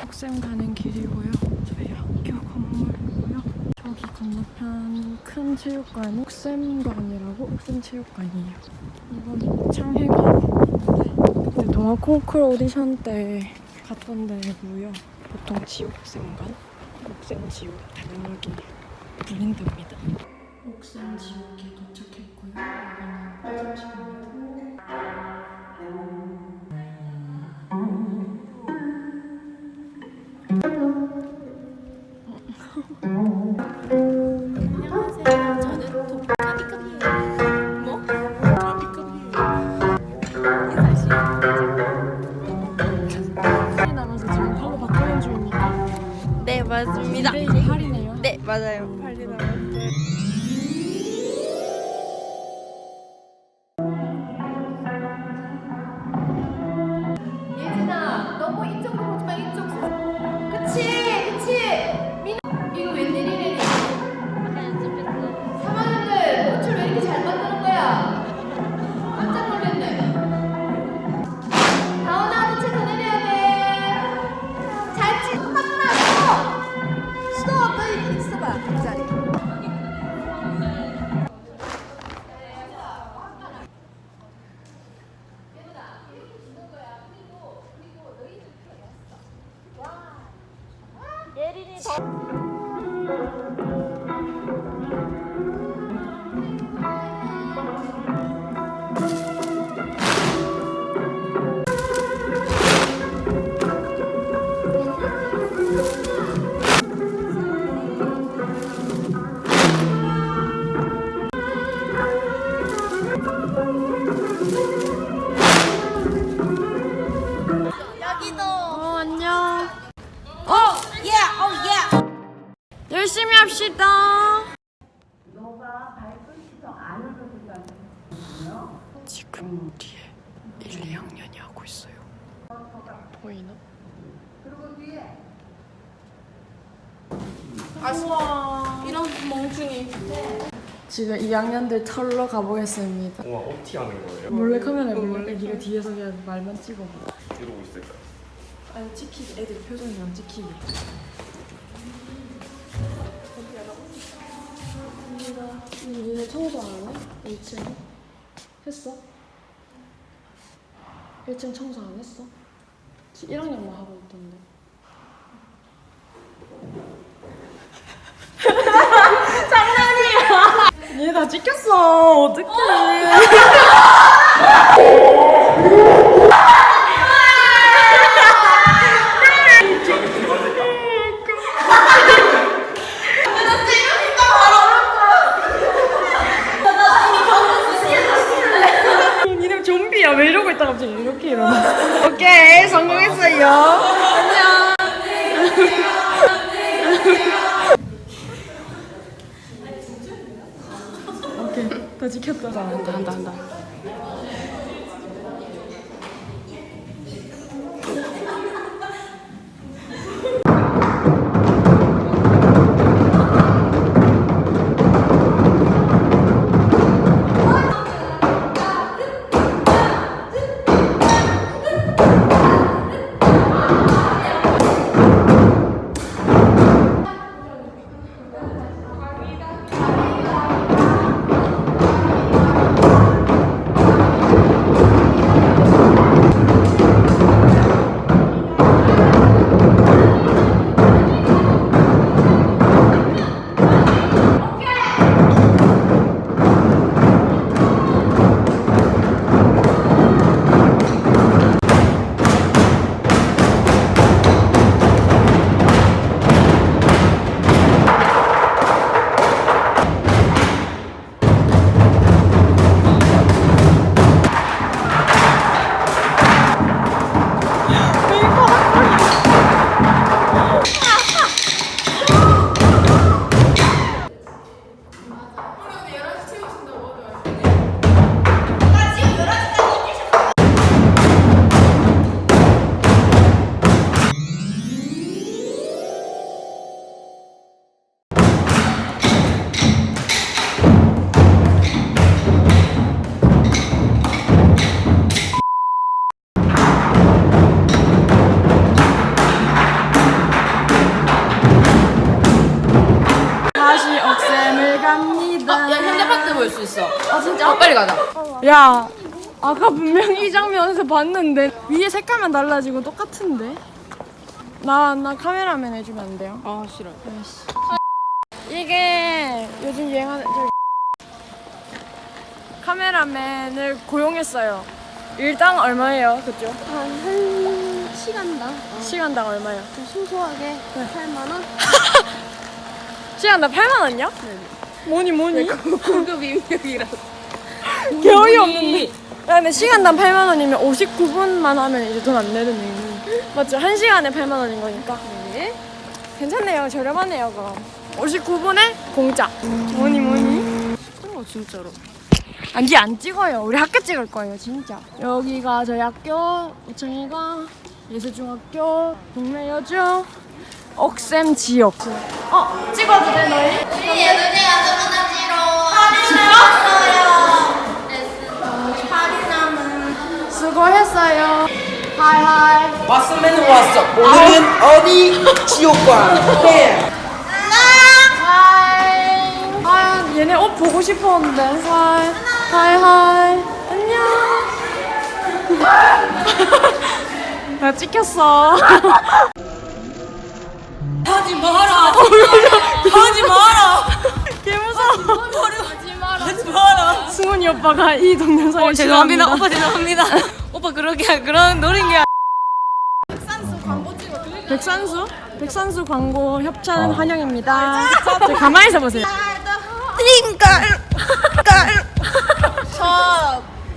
학생 가는 길이고요. 저희 학교 건물이고요. 저기 건너편 큰 체육관 옥샘관이라고 옥샘체육관이에요. 이건 창회관. 그때 동아 콩쿨 오디션 때 갔던 데고요. 보통 지옥샘관, 옥샘지옥 여기 불린답니다. 옥샘지옥에 도착했고요. 여기는 옥샘지옥입니다. 네 맞습니다. 8이네요. 네 맞아요. 빨리 나 합시다. 지금 뒤에 1, 2학년이 하고 있어요. 보이나? 아쉬워. 이런 멍충이. 지금 2학년들 털러 가보겠습니다. 와 어떻게 하는 거예요? 몰래 카메라에 몰래 네가 뒤에서 그냥 말만 찍어봐. 이러고 있을까? 아니 찍히기 애들 표정이랑 찍히기. 니다. 니네 청소 안 하네? 1층 했어? 1층 청소 안 했어? 1학년만 하고 있던데. 장난이야. 얘 다 찍혔어. 어떡해. 니네 좀비 야 왜 이러고 있다 갑자기 이렇게 일어나? 오케이 성공했어요. 안녕. 오케이 다 지켰다. 한다 한다 한다 빨리 가자. 야, 아까 분명히 이 장면에서 봤는데 위에 색깔만 달라지고 똑같은데? 나, 나 카메라맨 해주면 안 돼요? 아 싫어. 이게 요즘 유행하는 저 카메라맨을 고용했어요. 일당 얼마예요, 그죠? 한, 한 시간당 시간당 얼마요? 좀 소소하게 8만 원? 시간당 8만 원이요? 네. 뭐니 뭐니? 고급 임명이라. 겨이 없는데. 야, 근데 시간당 8만 원이면 59분만 하면 이제 돈 안 내는 맞죠? 한 시간에 8만 원인 거니까. 네. 괜찮네요. 저렴하네요, 그럼. 59분에 공짜. 뭐니 뭐니? 어 진짜로. 아니 안 찍어요. 우리 학교 찍을 거예요, 진짜. 여기가 저희 학교, 우창이가 예술중학교, 동래여중, 억샘 지역. 어, 찍어도 돼 너희? 수고했어요. 하이하이. 왔으면 왔어. 오늘은 어디 지옥관? 네. 하이. 아, 얘네 옷 보고 싶었는데. 하이. 하이 하이. 안녕. 나 찍혔어. 하지 마라. 하지 마라. 개 무서워. 하지 마라. 승훈이 오빠가 이 동영상을 어, 죄송합니다. 오빠 죄송합니다. 오빠 그렇게 그런 노린 게. 백산수? 백산수 광고 협찬 환영입니다. 저 가만히 있어 보세요.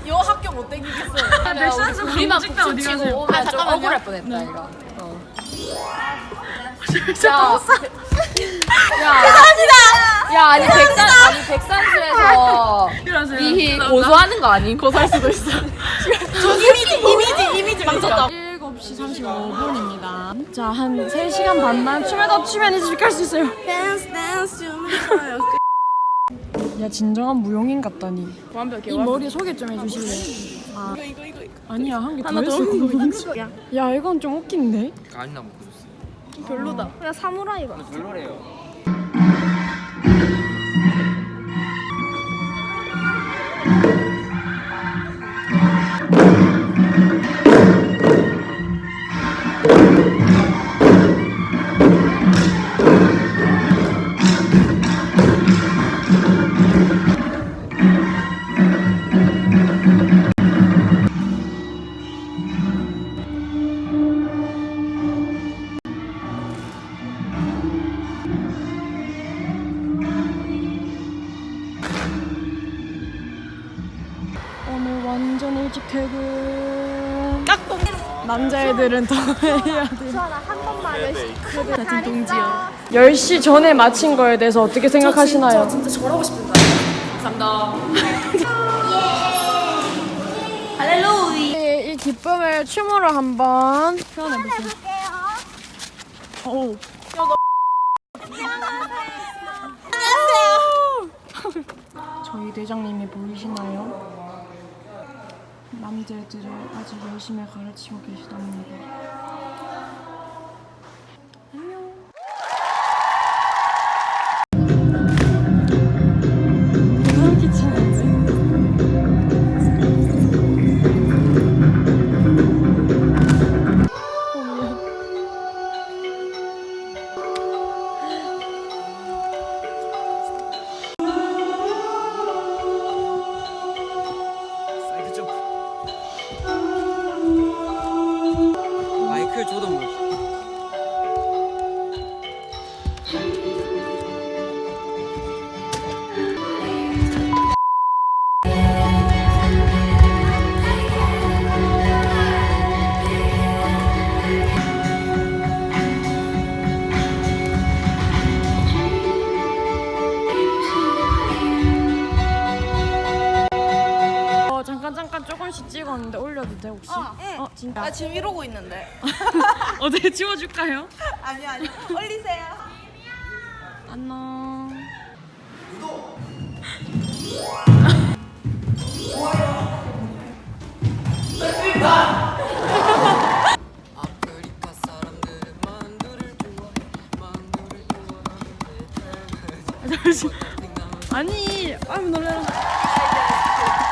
요 학교 못 댕기겠어요. 백산수 광고 찍다 어디 가세요? 아 잠깐만 억울할 뻔했다 이거. 어. 진짜 야, 야 아니 백산 아니 백산수에서. 이 고소하는 거 아니? 고소할 수도 있어. 이미지 이미지 이미지 망쳤다. 7시 35분입니다. 자, 한 3시간 반만 춤을 더 추면 이제 집갈 수 있어요. 댄스 댄스 야, 진정한 무용인 같다니. 완벽해. 이 머리 소개 좀 해주실래요? 아, 이거, 이거, 이거. 아니야, 한 개더 했어. 야, 야, 이건 좀 웃긴데? 아니나 먹고 있어. 별로다. 그냥 사무라이가 별로래요. 애들은 더 해야 돼. 한 번만 열심히 같은 동지요. 10시 전에 마친 거에 대해서 어떻게 생각하시나요? 진짜 저러고 싶은다. 감사합니다. 할렐루야. 이, 이 기쁨을 춤으로 한번 표현해 보세요. 오. 저희 대장님이 보이시나요? 남자애들을 아주 열심히 가르치고 계시답니다. 조던 물. 어 잠깐 잠깐 조금씩 찍었는데 올려도 돼 혹시? 어, 진짜. 나 지금 이러고 있는데. 어떻게 지워줄까요? 아니 아니. 올리세요. 안녕.